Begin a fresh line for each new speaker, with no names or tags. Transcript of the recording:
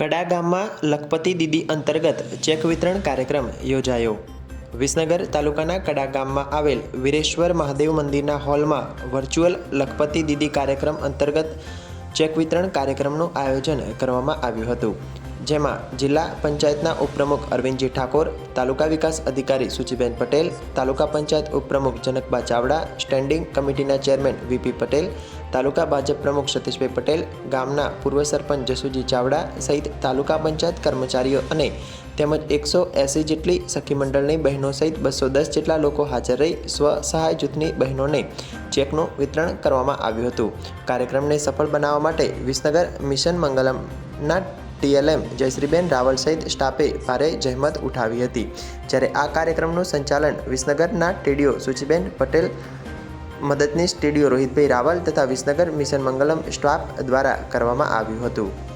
કડા ગામમાં લખપતિ દીદી અંતર્ગત ચેક વિતરણ કાર્યક્રમ યોજાયો. વિસનગર તાલુકાના કડા ગામમાં આવેલ વીરેશ્વર મહાદેવ મંદિરના હોલમાં વર્ચ્યુઅલ લખપતિ દીદી કાર્યક્રમ અંતર્ગત ચેક વિતરણ કાર્યક્રમનું આયોજન કરવામાં આવ્યું હતું. જેમાં જિલ્લા પંચાયતના ઉપપ્રમુખ અરવિંદજી ઠાકોર, તાલુકા વિકાસ અધિકારી સુચિબેન પટેલ, તાલુકા પંચાયત ઉપપ્રમુખ જનકબા ચાવડા સ્ટેન્ડિંગ કમિટીના ચેરમેન વીપી પટેલ તાલુકા ભાજપ પ્રમુખ સતીશભાઈ પટેલ, ગામના પૂર્વ સરપંચ જસુજી ચાવડા સહિત તાલુકા પંચાયત કર્મચારીઓ અને તેમજ એકસો એંસી જેટલી સખી મંડળની બહેનો સહિત બસો દસ જેટલા લોકો હાજર રહી સ્વ સહાય જૂથની બહેનોને ચેકનું વિતરણ કરવામાં આવ્યું હતું. કાર્યક્રમને સફળ બનાવવા માટે વિસનગર મિશન મંગલમના ટીએલએમ જયશ્રીબેન રાવલ સહિત સ્ટાફે ભારે જહેમત ઉઠાવી હતી. જ્યારે આ કાર્યક્રમનું સંચાલન વિસનગરના ટીડીઓ સુચિબેન પટેલ મદદનીશ ટીડીઓ રોહિતભાઈ રાવલ તથા વિસનગર મિશન મંગલમ સ્ટાફ દ્વારા કરવામાં આવ્યું હતું.